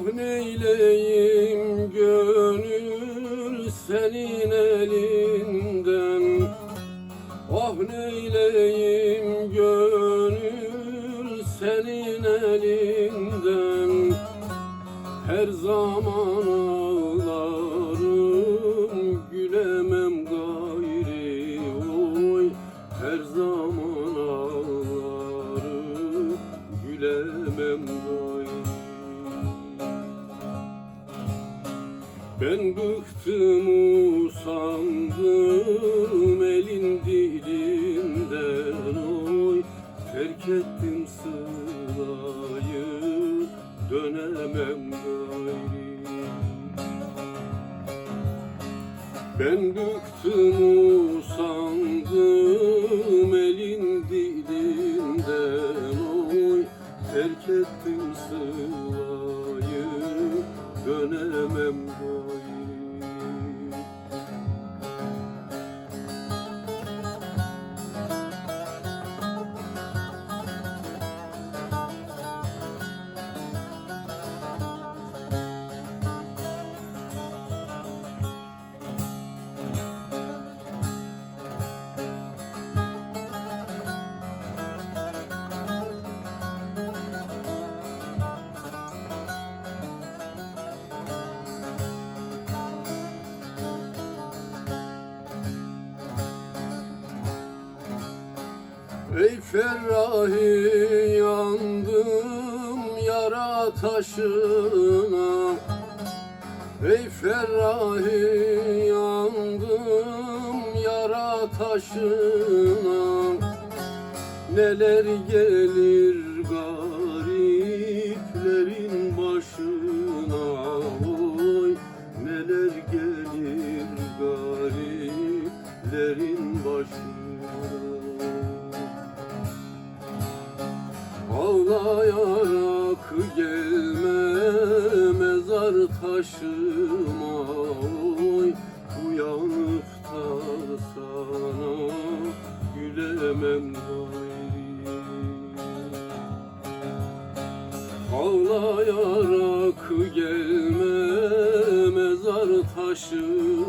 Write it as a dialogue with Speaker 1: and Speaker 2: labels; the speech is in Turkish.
Speaker 1: Ah neyleyim gönül senin elinden. Ah neyleyim gönül senin elinden. Her zaman ağlarım gülemem ben bıktım usandım elin dilinden oy Terk ettim sılayı dönemem gayri. Ben bıktım usandım elin dilinden oy Terk ettim sılayı dönemem Ey Ferrahi yandım yara taşına. Ey Ferrahi yandım yara taşına. Neler gelir gariplerin başına? Oy neler gelir gariplerin başına Ağlayarak gelme mezar taşıma oy. Uyanıp da sana gülemem gayri Ağlayarak gelme mezar taşıma